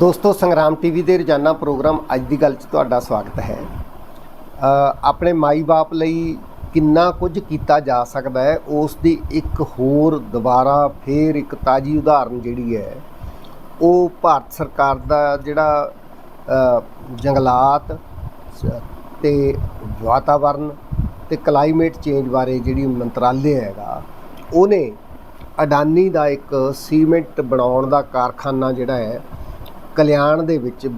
ਦੋਸਤੋ, ਸੰਗਰਾਮ ਟੀਵੀ ਦੇ ਰੋਜ਼ਾਨਾ ਪ੍ਰੋਗਰਾਮ ਅੱਜ ਦੀ ਗੱਲ 'ਚ ਤੁਹਾਡਾ ਸਵਾਗਤ ਹੈ। ਆਪਣੇ ਮਾਈ-ਬਾਪ ਲਈ ਕਿੰਨਾ ਕੁਝ ਕੀਤਾ ਜਾ ਸਕਦਾ ਹੈ, ਉਸ ਦੀ ਇੱਕ ਹੋਰ ਦੁਬਾਰਾ ਫੇਰ ਇੱਕ ਤਾਜੀ ਉਦਾਹਰਨ ਜਿਹੜੀ ਹੈ, ਉਹ ਭਾਰਤ ਸਰਕਾਰ ਦਾ ਜਿਹੜਾ ਜੰਗਲਾਤ ਸ- ਤੇ ਵਾਤਾਵਰਨ ਤੇ ਕਲਾਈਮੇਟ ਚੇਂਜ ਬਾਰੇ ਜਿਹੜੀ ਮੰਤਰਾਲੇ ਹੈਗਾ, ਉਹਨੇ ਅਡਾਨੀ ਦਾ ਇੱਕ ਸੀਮੈਂਟ ਬਣਾਉਣ ਦਾ ਕਾਰਖਾਨਾ ਜਿਹੜਾ ਹੈ ਕਲਿਆਣ ਦੇ ਵਿੱਚ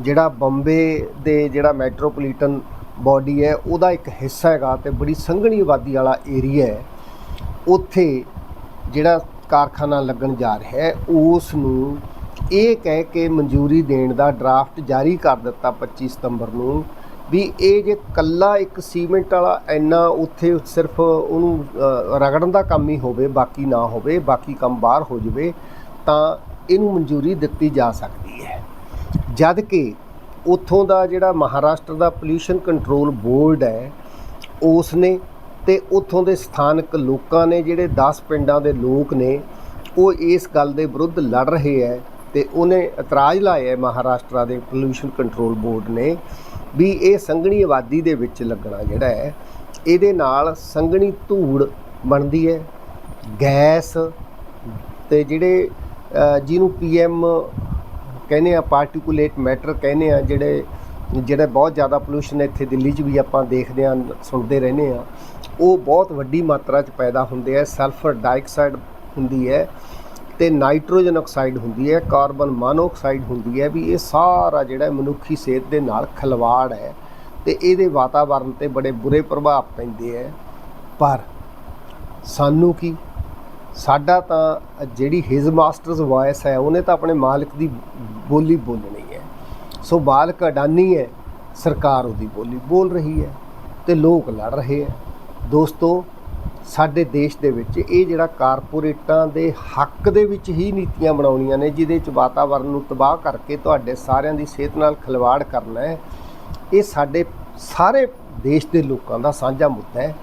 ਜਿਹੜਾ ਬੰਬੇ ਦੇ ਜਿਹੜਾ ਮੈਟਰੋਪੋਲੀਟਨ ਬਾਡੀ ਹੈ, ਉਹਦਾ ਇੱਕ ਹਿੱਸਾ ਹੈਗਾ ਤੇ ਬੜੀ ਸੰਘਣੀ ਆਬਾਦੀ ਵਾਲਾ ਏਰੀਆ ਹੈ। ਉੱਥੇ ਜਿਹੜਾ ਕਾਰਖਾਨਾ ਲੱਗਣ ਜਾ ਰਿਹਾ ਹੈ ਉਸ ਨੂੰ ਇਹ ਕਹਿ ਕੇ ਮਨਜ਼ੂਰੀ ਦੇਣ ਦਾ ਡਰਾਫਟ ਜਾਰੀ ਕਰ ਦਿੱਤਾ 25 ਸਤੰਬਰ ਨੂੰ ਵੀ ਇਹ ਜੇ ਕੱਲਾ ਇੱਕ ਸੀਮੈਂਟ ਵਾਲਾ ਇੰਨਾ ਉੱਥੇ ਸਿਰਫ ਉਹਨੂੰ ਰਗੜਨ ਦਾ ਕੰਮ ਹੀ ਹੋਵੇ, ਬਾਕੀ ਨਾ ਹੋਵੇ, ਬਾਕੀ ਕੰਮ ਬਾਹਰ ਹੋ ਜਾਵੇ, ਤਾਂ ਇਹਨੂੰ ਮਨਜ਼ੂਰੀ ਦਿੱਤੀ ਜਾ ਸਕਦੀ ਹੈ। ਜਦ ਕਿ ਉਥੋਂ ਦਾ ਜਿਹੜਾ ਮਹਾਰਾਸ਼ਟਰ ਦਾ ਪੋਲਿਊਸ਼ਨ ਕੰਟਰੋਲ ਬੋਰਡ ਹੈ ਉਸ ਨੇ ਤੇ ਉਥੋਂ ਦੇ ਸਥਾਨਕ ਲੋਕਾਂ ਨੇ, ਜਿਹੜੇ 10 ਪਿੰਡਾਂ ਦੇ ਲੋਕ ਨੇ, ਉਹ ਇਸ ਗੱਲ ਦੇ ਵਿਰੁੱਧ ਲੜ ਰਹੇ ਹੈ ਤੇ ਉਹਨੇ ਇਤਰਾਜ਼ ਲਾਇਆ ਹੈ ਮਹਾਰਾਸ਼ਟਰ ਦੇ ਪੋਲਿਊਸ਼ਨ ਕੰਟਰੋਲ ਬੋਰਡ ਨੇ ਵੀ ਇਹ ਸੰਘਣੀ ਆਬਾਦੀ ਦੇ ਵਿੱਚ ਲੱਗਣਾ ਜਿਹੜਾ ਹੈ, ਇਹਦੇ ਨਾਲ ਸੰਘਣੀ ਧੂੜ ਬਣਦੀ ਹੈ, ਗੈਸ ਤੇ ਜਿਹੜੇ ਜਿਹਨੂੰ ਪੀਐਮ ਕਹਿੰਦੇ ਆ ਪਾਰਟੀਕੂਲੇਟ ਮੈਟਰ ਕਹਿੰਦੇ ਆ, ਜਿਹੜੇ ਜਿਹੜਾ ਬਹੁਤ ਜ਼ਿਆਦਾ ਪੋਲੂਸ਼ਨ ਇੱਥੇ ਦਿੱਲੀ 'ਚ ਵੀ ਆਪਾਂ ਦੇਖਦੇ ਆ, ਸੁਣਦੇ ਰਹਿੰਦੇ ਆ, ਉਹ ਬਹੁਤ ਵੱਡੀ ਮਾਤਰਾ 'ਚ ਪੈਦਾ ਹੁੰਦੇ ਆ ਸਲਫਰ ਡਾਈਆਕਸਾਈਡ ਹੁੰਦੀ ਹੈ ਤੇ ਨਾਈਟ੍ਰੋਜਨ ਆਕਸਾਈਡ ਹੁੰਦੀ ਹੈ ਕਾਰਬਨ ਮੋਨੋਆਕਸਾਈਡ ਹੁੰਦੀ ਹੈ, ਵੀ ਇਹ ਸਾਰਾ ਜਿਹੜਾ ਮਨੁੱਖੀ ਸਿਹਤ ਦੇ ਨਾਲ ਖਲਵਾੜ ਹੈ ਤੇ ਇਹਦੇ ਵਾਤਾਵਰਣ ਤੇ ਬੜੇ ਬੁਰੇ ਪ੍ਰਭਾਵ ਪੈਂਦੇ ਹੈ। ਪਰ ਸਾਨੂੰ ਕੀ ਸਾਡਾ ਤਾਂ ਜਿਹੜੀ ਹਿਜ਼ ਮਾਸਟਰਸ ਵੌਇਸ ਹੈ, ਉਹਨੇ ਤਾਂ ਆਪਣੇ ਮਾਲਕ ਦੀ ਬੋਲੀ ਬੋਲਣੀ ਹੈ। ਸੋ ਬਾਲਕ ਅਡਾਨੀ ਹੈ, ਸਰਕਾਰ ਉਹਦੀ ਬੋਲੀ ਬੋਲ ਰਹੀ ਹੈ ਤੇ ਲੋਕ ਲੜ ਰਹੇ ਹੈ। ਦੋਸਤੋ, ਸਾਡੇ ਦੇਸ਼ ਦੇ ਵਿੱਚ ਇਹ ਜਿਹੜਾ ਕਾਰਪੋਰੇਟਾਂ ਦੇ ਹੱਕ ਦੇ ਵਿੱਚ ਹੀ ਨੀਤੀਆਂ ਬਣਾਉਣੀਆਂ ਨੇ, ਜਿਹਦੇ ਚ ਵਾਤਾਵਰਣ ਨੂੰ ਤਬਾਹ ਕਰਕੇ ਤੁਹਾਡੇ ਸਾਰਿਆਂ ਦੀ ਸਿਹਤ ਨਾਲ ਖਿਲਵਾੜ ਕਰਨਾ ਹੈ, ਇਹ ਸਾਡੇ ਸਾਰੇ ਦੇਸ਼ ਦੇ ਲੋਕਾਂ ਦਾ ਸਾਂਝਾ ਮੁੱਦਾ ਹੈ।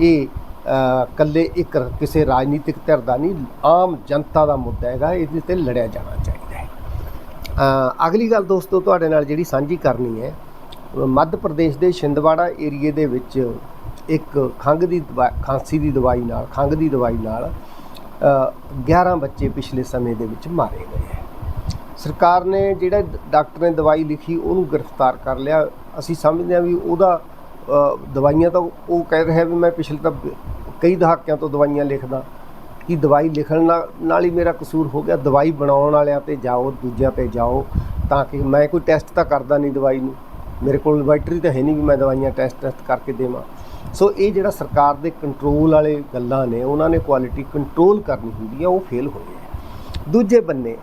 ਇਹ ਅ, ਇਕੱਲੇ ਇੱਕ ਕਿਸੇ ਰਾਜਨੀਤਿਕ ਧਿਰ ਦਾ ਨਹੀਂ ਆਮ ਜਨਤਾ ਦਾ ਮੁੱਦਾ ਹੈਗਾ ਇਹਦੇ ਤੇ ਲੜਿਆ ਜਾਣਾ ਚਾਹੀਦਾ ਹੈ। ਅਗਲੀ ਗੱਲ ਦੋਸਤੋ ਤੁਹਾਡੇ ਨਾਲ ਜਿਹੜੀ ਸਾਂਝੀ ਕਰਨੀ ਹੈ ਮੱਧ ਪ੍ਰਦੇਸ਼ ਦੇ ਛਿੰਦਵਾੜਾ ਏਰੀਏ ਦੇ ਵਿੱਚ ਇੱਕ ਖੰਘ ਦੀ ਦਵਾ- ਖਾਂਸੀ ਦੀ ਦਵਾਈ ਨਾਲ ਖੰਘ ਦੀ ਦਵਾਈ ਨਾਲ ਅ, 11 ਬੱਚੇ ਪਿਛਲੇ ਸਮੇਂ ਦੇ ਵਿੱਚ ਮਾਰੇ ਗਏ ਹੈ। ਸਰਕਾਰ ਨੇ ਜਿਹੜਾ ਡਾਕਟਰ ਨੇ ਦਵਾਈ ਲਿਖੀ ਉਹਨੂੰ ਗ੍ਰਿਫਤਾਰ ਕਰ ਲਿਆ। ਅਸੀਂ ਸਮਝਦੇ ਹਾਂ ਵੀ ਉਹਦਾ ਦਵਾਈਆਂ ਤਾਂ ਉਹ ਕਹਿ ਰਿਹਾ ਵੀ ਮੈਂ ਪਿਛਲੇ ਤਾਂ ਕਈ ਦਹਾਕਿਆਂ ਤੋਂ ਦਵਾਈਆਂ ਲਿਖਦਾ ਕਿ ਦਵਾਈ ਲਿਖਣ ਨਾਲ ਨਾਲ ਹੀ ਮੇਰਾ ਕਸੂਰ ਹੋ ਗਿਆ ਦਵਾਈ ਬਣਾਉਣ ਵਾਲਿਆਂ ਤੇ ਜਾਓ, ਦੂਜਿਆਂ ਤੇ ਜਾਓ, ਤਾਂ ਕਿ ਮੈਂ ਕੋਈ ਟੈਸਟ ਤਾਂ ਕਰਦਾ ਨਹੀਂ ਦਵਾਈ ਨੂੰ। ਮੇਰੇ ਕੋਲ ਲੈਬੋਰੇਟਰੀ ਤਾਂ ਹੈ ਨਹੀਂ ਵੀ ਮੈਂ ਦਵਾਈਆਂ ਟੈਸਟ ਟੈਸਟ ਕਰਕੇ ਦੇਵਾਂ। ਸੋ ਇਹ ਜਿਹੜਾ ਸਰਕਾਰ ਦੇ ਕੰਟਰੋਲ ਵਾਲੇ ਗੱਲਾਂ ਨੇ, ਉਹਨਾਂ ਨੇ ਕੁਆਲਿਟੀ ਕੰਟਰੋਲ ਕਰਨੀ ਹੁੰਦੀ ਹੈ ਉਹ ਫੇਲ ਹੋਏ ਹੈ ਦੂਜੇ ਬੰਨੇ,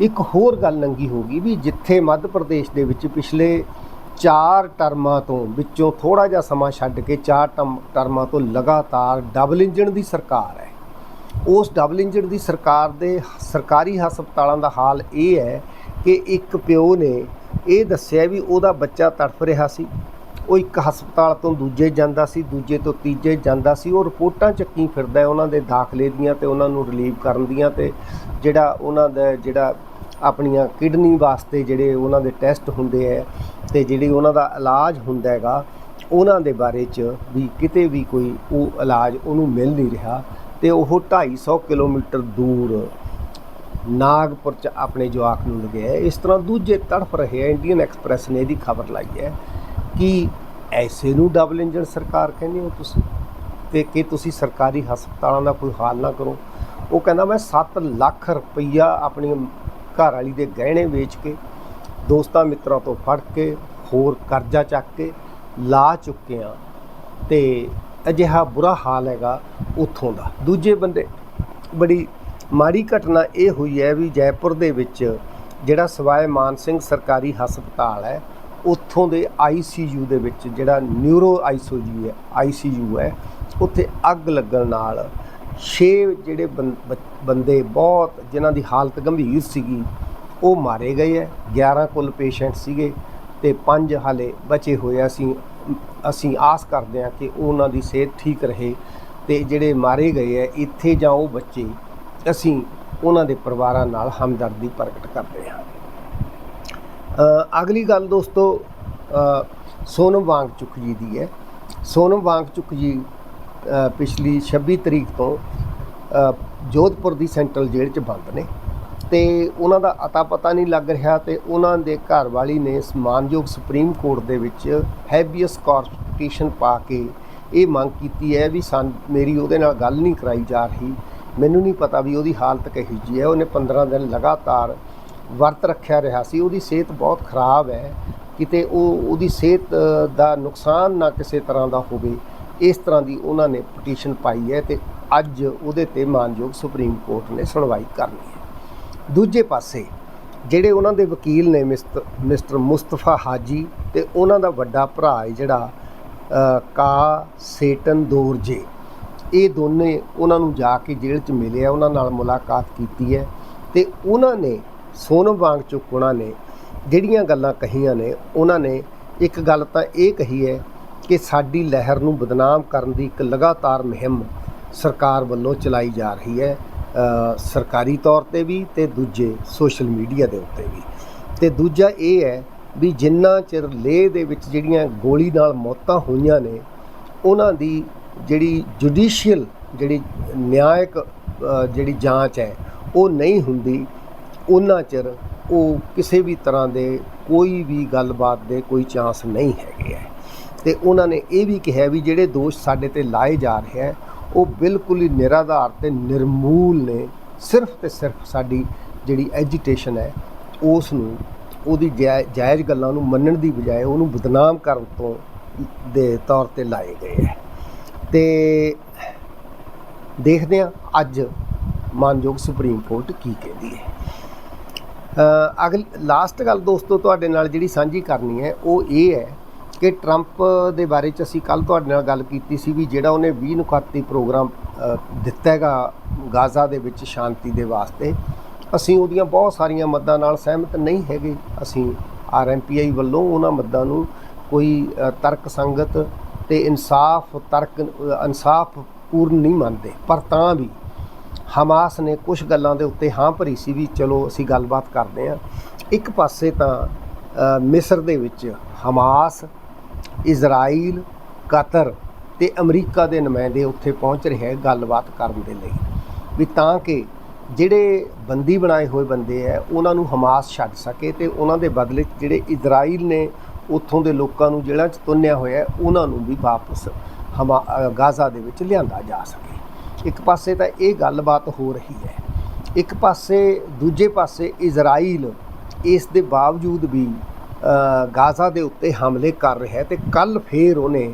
ਇੱਕ ਹੋਰ ਗੱਲ ਨੰਗੀ ਹੋ ਗਈ ਵੀ ਜਿੱਥੇ ਮੱਧ ਪ੍ਰਦੇਸ਼ ਦੇ ਵਿੱਚ ਪਿਛਲੇ ਚਾਰ ਟਰਮਾਂ ਤੋਂ ਵਿੱਚੋਂ ਥੋੜਾ ਜਿਹਾ ਸਮਾਂ ਛੱਡ ਕੇ 4 ਟਰਮ- ਟਰਮਾਂ ਤੋਂ ਲਗਾਤਾਰ ਡਬਲ ਇੰਜਣ ਦੀ ਸਰਕਾਰ ਹੈ। ਉਸ ਡਬਲ ਇੰਜਣ ਦੀ ਸਰਕਾਰ ਦੇ ਸਰਕਾਰੀ ਹਸਪਤਾਲਾਂ ਦਾ ਹਾਲ ਇਹ ਹੈ ਕਿ ਇੱਕ ਪਿਓ ਨੇ ਇਹ ਦੱਸਿਆ ਵੀ ਉਹਦਾ ਬੱਚਾ ਤੜਫ ਰਿਹਾ ਸੀ। ਉਹ ਇੱਕ ਹਸਪਤਾਲ ਤੋਂ ਦੂਜੇ ਜਾਂਦਾ ਸੀ, ਦੂਜੇ ਤੋਂ ਤੀਜੇ ਜਾਂਦਾ ਸੀ। ਉਹ ਰਿਪੋਰਟਾਂ ਚੱਕੀ ਫਿਰਦਾ ਉਹਨਾਂ ਦੇ ਦਾਖਲੇ ਦੀਆਂ ਤੇ ਉਹਨਾਂ ਨੂੰ ਰਿਲੀਵ ਕਰਨ ਦੀਆਂ ਤੇ ਜਿਹੜਾ ਉਹਨਾਂ ਦਾ ਜਿਹੜਾ ਆਪਣੀਆਂ ਕਿਡਨੀ ਵਾਸਤੇ ਜਿਹੜੇ ਉਹਨਾਂ ਦੇ ਟੈਸਟ ਹੁੰਦੇ ਹੈ ਤੇ ਜਿਹੜੀ ਉਹਨਾਂ ਦਾ ਇਲਾਜ ਹੁੰਦਾ ਹੈਗਾ, ਉਹਨਾਂ ਦੇ ਬਾਰੇ ਚ ਵੀ ਕਿਤੇ ਵੀ ਕੋਈ ਉਹ ਇਲਾਜ ਉਹਨੂੰ ਮਿਲ ਨਹੀਂ ਰਿਹਾ ਤੇ ਉਹ 250 ਕਿਲੋਮੀਟਰ ਦੂਰ ਨਾਗਪੁਰ ਚ ਆਪਣੇ ਜਵਾਕ ਨੂੰ ਲਗਿਆ ਹੈ। ਇਸ ਤਰ੍ਹਾਂ ਦੂਜੇ ਤੜਫ ਰਹੇ ਹੈ ਇੰਡੀਅਨ ਐਕਸਪ੍ਰੈਸ ਨੇ ਇਹਦੀ ਖਬਰ ਲਾਈ ਹੈ ਕਿ ਐਸੇ ਨੂੰ ਡਬਲ ਇੰਜਨ ਸਰਕਾਰ ਕਹਿੰਦੇ ਹੋ ਤੁਸੀਂ ਤੇ ਕਿ ਤੁਸੀਂ ਸਰਕਾਰੀ ਹਸਪਤਾਲਾਂ ਦਾ ਕੋਈ ਹਾਲ ਨਾ ਕਰੋ ਉਹ ਕਹਿੰਦਾ ਮੈਂ 7 ਲੱਖ ਰੁਪਈਆ ਆਪਣੀ ਘਰ ਵਾਲੀ ਦੇ ਗਹਿਣੇ ਵੇਚ ਕੇ, ਦੋਸਤਾਂ ਮਿੱਤਰਾਂ ਤੋਂ ਫੜ ਕੇ, ਹੋਰ ਕਰਜ਼ਾ ਚੱਕ ਕੇ ਲਾ ਚੁੱਕੇ ਆ ਤੇ ਅਜਿਹਾ ਬੁਰਾ ਹਾਲ ਹੈਗਾ ਉੱਥੋਂ ਦਾ। ਦੂਜੇ ਬੰਦੇ, ਬੜੀ ਮਾੜੀ ਘਟਨਾ ਇਹ ਹੋਈ ਹੈ ਵੀ ਜੈਪੁਰ ਦੇ ਵਿੱਚ ਜਿਹੜਾ ਸਵਾਏ ਮਾਨ ਸਿੰਘ ਸਰਕਾਰੀ ਹਸਪਤਾਲ ਹੈ, ਉੱਥੋਂ ਦੇ ਆਈਸੀਯੂ ਦੇ ਵਿੱਚ ਜਿਹੜਾ ਨਿਊਰੋ ਆਈਸੀਯੂ ਹੈ ਆਈਸੀਯੂ ਹੈ, ਉੱਥੇ ਅੱਗ ਲੱਗਣ ਨਾਲ 6 ਜਿਹੜੇ ਬੰ- ਬੰਦੇ ਬਹੁਤ ਜਿਨ੍ਹਾਂ ਦੀ ਹਾਲਤ ਗੰਭੀਰ ਸੀਗੀ ਉਹ ਮਾਰੇ ਗਏ ਹੈ 11 ਕੁੱਲ ਪੇਸ਼ੈਂਟ ਸੀਗੇ ਤੇ 5 ਹਾਲੇ ਬਚੇ ਹੋਏ ਆ। ਅਸੀਂ ਅਸੀਂ ਆਸ ਕਰਦੇ ਹਾਂ ਕਿ ਉਹਨਾਂ ਦੀ ਸਿਹਤ ਠੀਕ ਰਹੇ ਤੇ ਜਿਹੜੇ ਮਾਰੇ ਗਏ ਹੈ ਇੱਥੇ ਜਾਂ ਉਹ ਬੱਚੇ ਅਸੀਂ ਉਹਨਾਂ ਦੇ ਪਰਿਵਾਰਾਂ ਨਾਲ ਹਮਦਰਦੀ ਪ੍ਰਗਟ ਕਰਦੇ ਹਾਂ। ਅਗਲੀ ਗੱਲ ਦੋਸਤੋ ਅ, ਸੋਨਮ ਵਾਂਗਚੁਕ ਜੀ ਦੀ ਹੈ ਸੋਨਮ ਵਾਂਗਚੁਕ ਜੀ ਪਿਛਲੀ 26 ਤਰੀਕ ਤੋਂ ਜੋਧਪੁਰ ਦੀ ਸੈਂਟਰਲ ਜੇਲ੍ਹ 'ਚ ਬੰਦ ਨੇ। ਤੇ ਉਹਨਾਂ ਦਾ ਅਤਾ ਪਤਾ ਨਹੀਂ ਲੱਗ ਰਿਹਾ ਤੇ ਉਹਨਾਂ ਦੇ ਘਰ ਵਾਲੀ ਨੇ ਸਮਾਨਯੋਗ ਸੁਪਰੀਮ ਕੋਰਟ ਦੇ ਵਿੱਚ ਹੈਬੀਅਸ ਪਟੀਸ਼ਨ ਪਾ ਕੇ ਇਹ ਮੰਗ ਕੀਤੀ ਹੈ ਵੀ ਸਾਨ ਮੇਰੀ ਉਹਦੇ ਨਾਲ ਗੱਲ ਨਹੀਂ ਕਰਾਈ ਜਾ ਰਹੀ। ਮੈਨੂੰ ਨਹੀਂ ਪਤਾ ਵੀ ਉਹਦੀ ਹਾਲਤ ਕਿਹੋ ਜੀ ਹੈ। ਉਹਨੇ 15 ਦਿਨ ਲਗਾਤਾਰ ਵਰਤ ਰੱਖਿਆ ਰਿਹਾ ਸੀ। ਉਹਦੀ ਸਿਹਤ ਬਹੁਤ ਖਰਾਬ ਹੈ। ਕਿਤੇ ਉਹ, ਉਹਦੀ ਸਿਹਤ ਦਾ ਨੁਕਸਾਨ ਨਾ ਕਿਸੇ ਤਰ੍ਹਾਂ ਦਾ ਹੋਵੇ ਇਸ ਤਰ੍ਹਾਂ ਦੀ ਉਹਨਾਂ ਨੇ ਪਟੀਸ਼ਨ ਪਾਈ ਹੈ ਤੇ ਅੱਜ ਉਹਦੇ ਤੇ ਮਾਨਯੋਗ ਸੁਪਰੀਮ ਕੋਰਟ ਨੇ ਸੁਣਵਾਈ ਕਰਨੀ ਹੈ। ਦੂਜੇ ਪਾਸੇ ਜਿਹੜੇ ਉਹਨਾਂ ਦੇ ਵਕੀਲ ਨੇ ਮਿਸਟਰ ਮਿਸਟਰ ਮੁਸਤਫਾ ਹਾਜੀ ਤੇ ਉਹਨਾਂ ਦਾ ਵੱਡਾ ਭਰਾ ਹੈ ਜਿਹੜਾ ਕਾ ਸੇਟਨ ਦੋਰਜੇ, ਇਹ ਦੋਨੇ ਉਹਨਾਂ ਨੂੰ ਜਾ ਕੇ ਜੇਲ੍ਹ 'ਚ ਮਿਲੇ ਆ, ਉਹਨਾਂ ਨਾਲ ਮੁਲਾਕਾਤ ਕੀਤੀ ਹੈ ਤੇ ਉਹਨਾਂ ਨੇ ਸੋਨਮ ਵਾਂਗਚੁਕ ਉਹਨਾਂ ਨੇ ਜਿਹੜੀਆਂ ਗੱਲਾਂ ਕਹੀਆਂ ਨੇ, ਉਹਨਾਂ ਨੇ ਇੱਕ ਗੱਲ ਤਾਂ ਇਹ ਕਹੀ ਹੈ ਕਿ ਸਾਡੀ ਲਹਿਰ ਨੂੰ ਬਦਨਾਮ ਕਰਨ ਦੀ ਇੱਕ ਲਗਾਤਾਰ ਮੁਹਿੰਮ ਸਰਕਾਰ ਵੱਲੋਂ ਚਲਾਈ ਜਾ ਰਹੀ ਹੈ ਸਰਕਾਰੀ ਤੌਰ ਤੇ ਵੀ ਤੇ ਦੂਜੇ ਸੋਸ਼ਲ ਮੀਡੀਆ ਦੇ ਉੱਤੇ ਵੀ। ਤੇ ਦੂਜਾ ਇਹ ਹੈ ਵੀ ਜਿੰਨਾ ਚਿਰ ਲੇਹ ਦੇ ਵਿੱਚ ਜਿਹੜੀਆਂ ਗੋਲੀ ਨਾਲ ਮੌਤਾਂ ਹੋਈਆਂ ਨੇ, ਉਹਨਾਂ ਦੀ ਜਿਹੜੀ ਜੁਡੀਸ਼ੀਅਲ ਜਿਹੜੀ ਨਿਆਇਕ ਜਿਹੜੀ ਜਾਂਚ ਹੈ, ਉਹ ਨਹੀਂ ਹੁੰਦੀ। ਉਹਨਾਂ ਚਿਰ ਉਹ ਕਿਸੇ ਵੀ ਤਰ੍ਹਾਂ ਦੇ ਕੋਈ ਵੀ ਗੱਲਬਾਤ ਦੇ ਕੋਈ ਚਾਂਸ ਨਹੀਂ ਹੈਗੇ ਹੈ। ਤੇ ਉਹਨਾਂ ਨੇ ਇਹ ਵੀ ਕਿਹਾ ਵੀ ਜਿਹੜੇ ਦੋਸ਼ ਸਾਡੇ ਤੇ ਲਾਏ ਜਾ ਰਹੇ ਹੈ ਉਹ ਬਿਲਕੁਲ ਹੀ ਨਿਰਾਧਾਰ ਤੇ ਨਿਰਮੂਲ ਨੇ। ਸਿਰਫ ਤੇ ਸਿਰਫ ਸਾਡੀ ਜਿਹੜੀ ਐਜੀਟੇਸ਼ਨ ਹੈ ਉਸ ਨੂੰ ਉਹਦੀ ਜਾਇ- ਜਾਇਜ਼ ਗੱਲਾਂ ਨੂੰ ਮੰਨਣ ਦੀ ਬਜਾਏ ਉਹਨੂੰ ਬਦਨਾਮ ਕਰਨ ਤੋਂ ਦੇ ਤੌਰ ਤੇ ਲਾਏ ਗਏ ਹੈ ਤੇ ਦੇਖਦੇ ਹਾਂ ਅੱਜ ਮਾਨਯੋਗ ਸੁਪਰੀਮ ਕੋਰਟ ਕੀ ਕਹਿੰਦੀ ਹੈ। ਅ, ਅਗਲ ਲਾਸਟ ਗੱਲ ਦੋਸਤੋ ਤੁਹਾਡੇ ਨਾਲ ਜਿਹੜੀ ਸਾਂਝੀ ਕਰਨੀ ਹੈ ਉਹ ਇਹ ਹੈ ਕਿ ਟਰੰਪ ਦੇ ਬਾਰੇ ਚ ਅਸੀਂ ਕੱਲ ਤੁਹਾਡੇ ਨਾਲ ਗੱਲ ਕੀਤੀ ਸੀ ਵੀ ਜਿਹੜਾ ਉਹਨੇ 20 ਨੁਕਾਤੀ ਪ੍ਰੋਗਰਾਮ ਦਿੱਤਾ ਹੈਗਾ ਗਾਜ਼ਾ ਦੇ ਵਿੱਚ ਸ਼ਾਂਤੀ ਦੇ ਵਾਸਤੇ, ਅਸੀਂ ਉਹਦੀਆਂ ਬਹੁਤ ਸਾਰੀਆਂ ਮੱਦਾਂ ਨਾਲ ਸਹਿਮਤ ਨਹੀਂ ਹੈਗੇ। ਅਸੀਂ ਆਰਐਮਪੀਆਈ ਵੱਲੋਂ ਉਹਨਾਂ ਮੱਦਾਂ ਨੂੰ ਕੋਈ ਤਰਕ ਸੰਗਤ ਤੇ ਇਨਸਾਫ, ਤਰਕ ਇਨਸਾਫ ਪੂਰਨ ਨਹੀਂ ਮੰਨਦੇ। ਪਰ ਤਾਂ ਵੀ ਹਮਾਸ ਨੇ ਕੁਝ ਗੱਲਾਂ ਦੇ ਉੱਤੇ ਹਾਂ ਭਰੀ ਸੀ ਵੀ ਚਲੋ ਅਸੀਂ ਗੱਲਬਾਤ ਕਰਦੇ ਹਾਂ। ਇੱਕ ਪਾਸੇ ਤਾਂ ਮਿਸਰ ਦੇ ਵਿੱਚ ਹਮਾਸ ਇਜ਼ਰਾਈਲ, ਕਤਰ ਅਤੇ ਅਮਰੀਕਾ ਦੇ ਨੁਮਾਇੰਦੇ ਉੱਥੇ ਪਹੁੰਚ ਰਿਹਾ ਗੱਲਬਾਤ ਕਰਨ ਦੇ ਲਈ। ਵੀ ਤਾਂ ਕਿ ਜਿਹੜੇ ਬੰਦੀ ਬਣਾਏ ਹੋਏ ਬੰਦੇ ਹੈ ਉਹਨਾਂ ਨੂੰ ਹਮਾਸ ਛੱਡ ਸਕੇ ਤੇ ਉਹਨਾਂ ਦੇ ਬਦਲੇ ਜਿਹੜੇ ਇਜ਼ਰਾਈਲ ਨੇ ਉੱਥੋਂ ਦੇ ਲੋਕਾਂ ਨੂੰ ਜਿਹੜਾ ਚ ਤੁੰਨਿਆ ਹੋਇਆ, ਉਹਨਾਂ ਨੂੰ ਵੀ ਵਾਪਸ ਹਮਾ ਗਾਜ਼ਾ ਦੇ ਵਿੱਚ ਲਿਆਂਦਾ ਜਾ ਸਕੇ। ਇੱਕ ਪਾਸੇ ਤਾਂ ਇਹ ਗੱਲਬਾਤ ਹੋ ਰਹੀ ਹੈ। ਇੱਕ ਪਾਸੇ, ਦੂਜੇ ਪਾਸੇ ਇਜ਼ਰਾਈਲ ਇਸ ਦੇ ਬਾਵਜੂਦ ਵੀ ਗਾਜ਼ਾ ਦੇ ਉੱਤੇ ਹਮਲੇ ਕਰ ਰਿਹਾ ਹੈ ਤੇ ਕੱਲ ਫੇਰ ਉਹਨੇ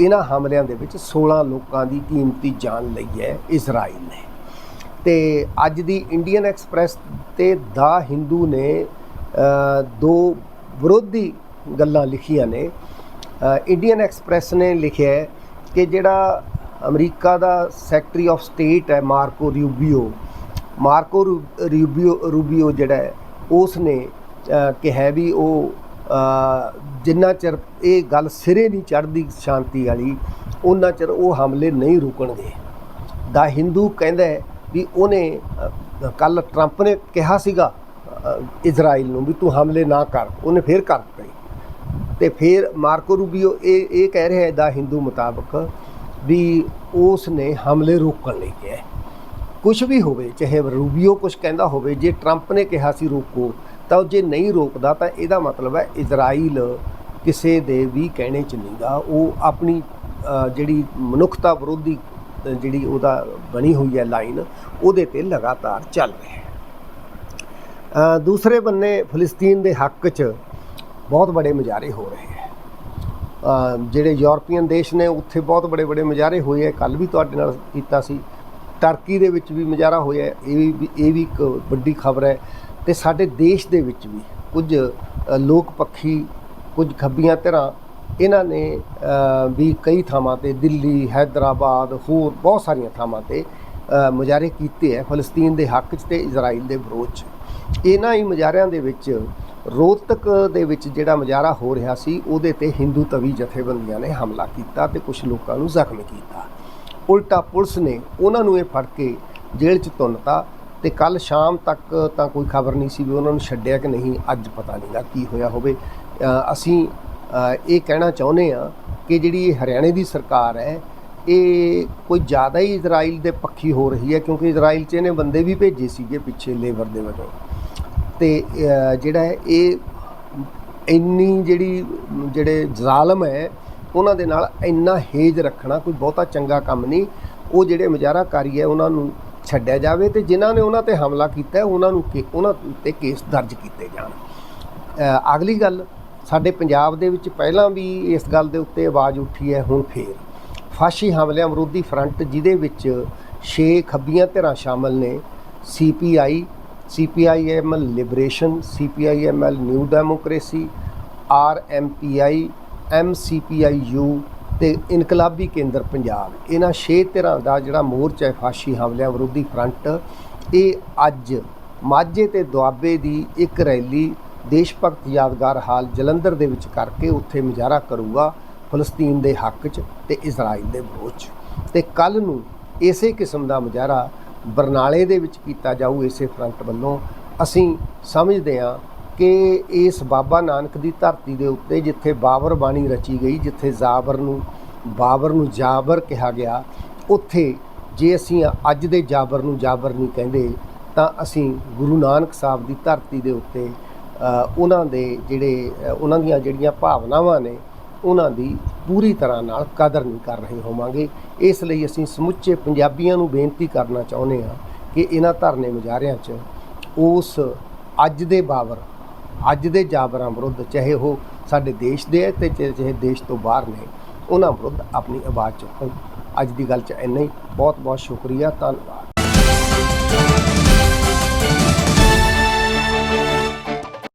ਇਹਨਾਂ ਹਮਲਿਆਂ ਦੇ ਵਿੱਚ 16 ਲੋਕਾਂ ਦੀ ਕੀਮਤੀ ਜਾਨ ਲਈ ਹੈ ਇਜ਼ਰਾਈਲ ਨੇ। ਤੇ ਅੱਜ ਦੀ ਇੰਡੀਅਨ ਐਕਸਪ੍ਰੈਸ ਤੇ ਦਾ ਹਿੰਦੂ ਨੇ ਦੋ ਵਿਰੋਧੀ ਗੱਲਾਂ ਲਿਖੀਆਂ ਨੇ। ਇੰਡੀਅਨ ਐਕਸਪ੍ਰੈਸ ਨੇ ਲਿਖਿਆ ਕਿ ਜਿਹੜਾ ਅਮਰੀਕਾ ਦਾ ਸੈਕਟਰੀ ਆਫ ਸਟੇਟ ਹੈ ਮਾਰਕੋ ਰਿਊਬੀਓ ਮਾਰਕੋ ਰੂ- ਰਿਊਬੀਓ ਰੂਬੀਓ ਜਿਹੜਾ ਹੈ, ਉਸ ਨੇ ਕਿਹਾ ਵੀ ਉਹ ਜਿੰਨਾ ਚਿਰ ਇਹ ਗੱਲ ਸਿਰੇ ਨਹੀਂ ਚੜ੍ਹਦੀ ਸ਼ਾਂਤੀ ਵਾਲੀ ਉਹਨਾਂ ਚਿਰ ਉਹ ਹਮਲੇ ਨਹੀਂ ਰੁਕਣਗੇ। ਦਾ ਹਿੰਦੂ ਕਹਿੰਦਾ ਵੀ ਉਹਨੇ ਕੱਲ ਟਰੰਪ ਨੇ ਕਿਹਾ ਸੀਗਾ ਇਜ਼ਰਾਈਲ ਨੂੰ ਵੀ ਤੂੰ ਹਮਲੇ ਨਾ ਕਰ, ਉਹਨੇ ਫੇਰ ਕਰ ਦਿੱਤੇ। ਤੇ ਫਿਰ ਮਾਰਕੋ ਰੂਬੀਓ ਇਹ ਇਹ ਕਹਿ ਰਿਹਾ ਹੈ ਦਾ ਹਿੰਦੂ ਮੁਤਾਬਕ ਵੀ ਉਸ ਨੇ ਹਮਲੇ ਰੋਕਣ ਲਈ ਕਿਹਾ ਕੁਝ ਵੀ ਹੋਵੇ, ਚਾਹੇ ਰੂਬੀਓ ਕੁਝ ਕਹਿੰਦਾ ਹੋਵੇ, ਜੇ ਟਰੰਪ ਨੇ ਕਿਹਾ ਸੀ ਰੋਕੋ ਤਾਂ ਉਹ ਜੇ ਨਹੀਂ ਰੋਕਦਾ ਤਾਂ ਇਹਦਾ ਮਤਲਬ ਹੈ ਇਜ਼ਰਾਈਲ ਕਿਸੇ ਦੇ ਵੀ ਕਹਿਣੇ ਚ ਨਹੀਂਗਾ ਉਹ ਆਪਣੀ ਜਿਹੜੀ ਮਨੁੱਖਤਾ ਵਿਰੋਧੀ ਜਿਹੜੀ ਉਹਦਾ ਬਣੀ ਹੋਈ ਹੈ ਲਾਈਨ, ਉਹਦੇ ਤੇ ਲਗਾਤਾਰ ਚੱਲ ਰਿਹਾ ਹੈ। ਦੂਸਰੇ ਬੰਨੇ ਫਲਸਤੀਨ ਦੇ ਹੱਕ 'ਚ ਬਹੁਤ ਬੜੇ ਮੁਜ਼ਾਹਰੇ ਹੋ ਰਹੇ ਹੈ। ਜਿਹੜੇ ਯੂਰਪੀਅਨ ਦੇਸ਼ ਨੇ, ਉੱਥੇ ਬਹੁਤ ਬੜੇ ਬੜੇ ਮੁਜ਼ਾਹਰੇ ਹੋਏ ਹੈ। ਕੱਲ ਵੀ ਤੁਹਾਡੇ ਨਾਲ ਕੀਤਾ ਸੀ। ਟਰਕੀ ਦੇ ਵਿੱਚ ਵੀ ਮੁਜ਼ਾਹਰਾ ਹੋਇਆ ਇਹ ਵੀ ਇਹ ਵੀ ਇੱਕ ਵੱਡੀ ਖਬਰ ਹੈ ਤੇ ਸਾਡੇ ਦੇਸ਼ ਦੇ ਵਿੱਚ ਵੀ ਕੁਝ ਲੋਕ ਪੱਖੀ, ਕੁਝ ਖੱਬੀਆਂ ਧਿਰਾਂ ਇਹਨਾਂ ਨੇ ਵੀ ਕਈ ਥਾਵਾਂ ਤੇ ਦਿੱਲੀ, ਹੈਦਰਾਬਾਦ, ਹੋਰ ਬਹੁਤ ਸਾਰੀਆਂ ਥਾਵਾਂ ਤੇ ਮੁਜ਼ਾਹਰੇ ਕੀਤੇ ਹੈ, ਫਲਸਤੀਨ ਦੇ ਹੱਕ 'ਚ ਤੇ ਇਜ਼ਰਾਈਲ ਦੇ ਵਿਰੋਧ 'ਚ। ਇਹਨਾਂ ਹੀ ਮੁਜ਼ਾਹਰਿਆਂ ਦੇ ਵਿੱਚ ਰੋਹਤਕ ਦੇ ਵਿੱਚ ਜਿਹੜਾ ਮੁਜ਼ਾਹਰਾ ਹੋ ਰਿਹਾ ਸੀ, ਉਹਦੇ ਤੇ ਹਿੰਦੂ ਤਵੀ ਜਥੇਬੰਦੀਆਂ ਨੇ ਹਮਲਾ ਕੀਤਾ ਤੇ ਕੁਝ ਲੋਕਾਂ ਨੂੰ ਜ਼ਖਮੀ ਕੀਤਾ। ਉਲਟਾ ਪੁਲਿਸ ਨੇ ਉਹਨਾਂ ਨੂੰ ਇਹ ਫੜ ਕੇ ਜੇਲ੍ਹ 'ਚ ਤੁੰਨਤਾ ਤੇ ਕੱਲ ਸ਼ਾਮ ਤੱਕ ਤਾਂ ਕੋਈ ਖਬਰ ਨਹੀਂ ਸੀ ਵੀ ਉਹਨਾਂ ਨੂੰ ਛੱਡਿਆ ਕਿ ਨਹੀਂ, ਅੱਜ ਪਤਾ ਨਹੀਂਗਾ ਕੀ ਹੋਇਆ ਹੋਵੇ। ਅਸੀਂ ਇਹ ਕਹਿਣਾ ਚਾਹੁੰਦੇ ਆ ਕਿ ਜਿਹੜੀ ਹਰਿਆਣੇ ਦੀ ਸਰਕਾਰ ਹੈ, ਇਹ ਕੋਈ ਜ਼ਿਆਦਾ ਹੀ ਇਜ਼ਰਾਈਲ ਦੇ ਪੱਖੀ ਹੋ ਰਹੀ ਹੈ ਕਿਉਂਕਿ ਇਜ਼ਰਾਈਲ 'ਚ ਇਹਨੇ ਬੰਦੇ ਵੀ ਭੇਜੇ ਸੀਗੇ ਪਿੱਛੇ ਲੇਬਰ ਦੇ ਵਜੋਂ ਤੇ ਜਿਹੜਾ ਇਹ ਇੰਨੀ ਜਿਹੜੀ, ਜਿਹੜੇ ਜ਼ਾਲਮ ਹੈ ਉਹਨਾਂ ਦੇ ਨਾਲ ਇੰਨਾ ਹੇਜ ਰੱਖਣਾ ਕੋਈ ਬਹੁਤਾ ਚੰਗਾ ਕੰਮ ਨਹੀਂ। ਉਹ ਜਿਹੜੇ ਮੁਜ਼ਾਹਰਾਕਾਰੀ ਹੈ, ਉਹਨਾਂ ਨੂੰ ਛੱਡਿਆ ਜਾਵੇ ਤੇ ਜਿਨ੍ਹਾਂ ਨੇ ਉਹਨਾਂ ਤੇ ਹਮਲਾ ਕੀਤਾ ਉਹਨਾਂ ਨੂੰ ਕੇ- ਉਹਨਾਂ ਤੇ ਕੇਸ ਦਰਜ ਕੀਤੇ ਜਾਣ। ਅਗਲੀ ਗੱਲ, ਸਾਡੇ ਪੰਜਾਬ ਦੇ ਵਿੱਚ ਪਹਿਲਾਂ ਵੀ ਇਸ ਗੱਲ ਦੇ ਉੱਤੇ ਆਵਾਜ਼ ਉੱਠੀ ਹੈ, ਹੁਣ ਫੇਰ। ਫਾਸ਼ੀ ਹਮਲਿਆਂ ਵਿਰੋਧੀ ਫਰੰਟ, ਜਿਹਦੇ ਵਿੱਚ 6 ਖੱਬੀਆਂ ਧਿਰਾਂ ਸ਼ਾਮਲ ਨੇ CPI CPIML liberation CPIML new democracy RMPI MCPIU ਤੇ ਇਨਕਲਾਬੀ ਕੇਂਦਰ ਪੰਜਾਬ। ਇਹਨਾਂ 6 ਧਿਰਾਂ ਦਾ ਜਿਹੜਾ ਮੋਰਚਾ ਹੈ, ਫਾਸ਼ੀ ਹਮਲਿਆਂ ਵਿਰੋਧੀ ਫਰੰਟ, ਇਹ ਅੱਜ ਮਾਝੇ ਤੇ ਦੁਆਬੇ ਦੀ ਇੱਕ ਰੈਲੀ ਦੇਸ਼ ਭਗਤ ਯਾਦਗਾਰ ਹਾਲ ਜਲੰਧਰ ਦੇ ਵਿੱਚ ਕਰਕੇ ਉੱਥੇ ਮੁਜ਼ਾਹਰਾ ਕਰੂਗਾ ਫਲਸਤੀਨ ਦੇ ਹੱਕ 'ਚ ਤੇ ਇਜ਼ਰਾਈਲ ਦੇ ਵਿਰੋਧ 'ਚ। ਤੇ ਕੱਲ ਨੂੰ ਇਸੇ ਕਿਸਮ ਦਾ ਮੁਜ਼ਾਹਰਾ ਬਰਨਾਲੇ ਦੇ ਵਿੱਚ ਕੀਤਾ ਜਾਊ, ਇਸੇ ਫਰੰਟ ਵੱਲੋਂ। ਅਸੀਂ ਸਮਝਦੇ ਹਾਂ ਕਿ ਇਸ ਬਾਬਾ ਨਾਨਕ ਦੀ ਧਰਤੀ ਦੇ ਉੱਤੇ ਜਿੱਥੇ ਬਾਬਰ ਬਾਣੀ ਰਚੀ ਗਈ, ਜਿੱਥੇ ਜਾਬਰ ਨੂੰ, ਬਾਬਰ ਨੂੰ ਜਾਬਰ ਕਿਹਾ ਗਿਆ, ਉੱਥੇ ਜੇ ਅਸੀਂ ਅੱਜ ਦੇ ਜਾਬਰ ਨੂੰ ਜਾਬਰ ਨਹੀਂ ਕਹਿੰਦੇ, ਤਾਂ ਅਸੀਂ ਗੁਰੂ ਨਾਨਕ ਸਾਹਿਬ ਦੀ ਧਰਤੀ ਦੇ ਉੱਤੇ ਉਹਨਾਂ ਦੇ ਜਿਹੜੇ ਉਹਨਾਂ ਦੀਆਂ ਜਿਹੜੀਆਂ ਭਾਵਨਾਵਾਂ ਨੇ, ਉਹਨਾਂ ਦੀ ਪੂਰੀ ਤਰ੍ਹਾਂ ਨਾਲ ਕਦਰ ਨਹੀਂ ਕਰ ਰਹੇ ਹੋਵਾਂਗੇ। ਇਸ ਲਈ ਅਸੀਂ ਸਮੁੱਚੇ ਪੰਜਾਬੀਆਂ ਨੂੰ ਬੇਨਤੀ ਕਰਨਾ ਚਾਹੁੰਦੇ ਹਾਂ ਕਿ ਇਹਨਾਂ ਧਰਨੇ ਮੁਜ਼ਾਹਰਿਆਂ 'ਚ ਉਸ ਅੱਜ ਦੇ ਬਾਬਰ ਅੱਜ ਦੇ ਜਾਬਰਾਂ ਵਿਰੁੱਧ, ਚਾਹੇ ਉਹ ਸਾਡੇ ਦੇਸ਼ ਦੇ ਹੈ ਤੇ ਚਾਹੇ ਚਾਹੇ ਦੇਸ਼ ਤੋਂ ਬਾਹਰ ਨੇ, ਉਹਨਾਂ ਵਿਰੁੱਧ ਆਪਣੀ ਆਵਾਜ਼ ਚੁੱਕਣ। ਅੱਜ ਦੀ ਗੱਲ 'ਚ ਇੰਨਾ ਹੀ। ਬਹੁਤ ਬਹੁਤ ਸ਼ੁਕਰੀਆ, ਧੰਨਵਾਦ।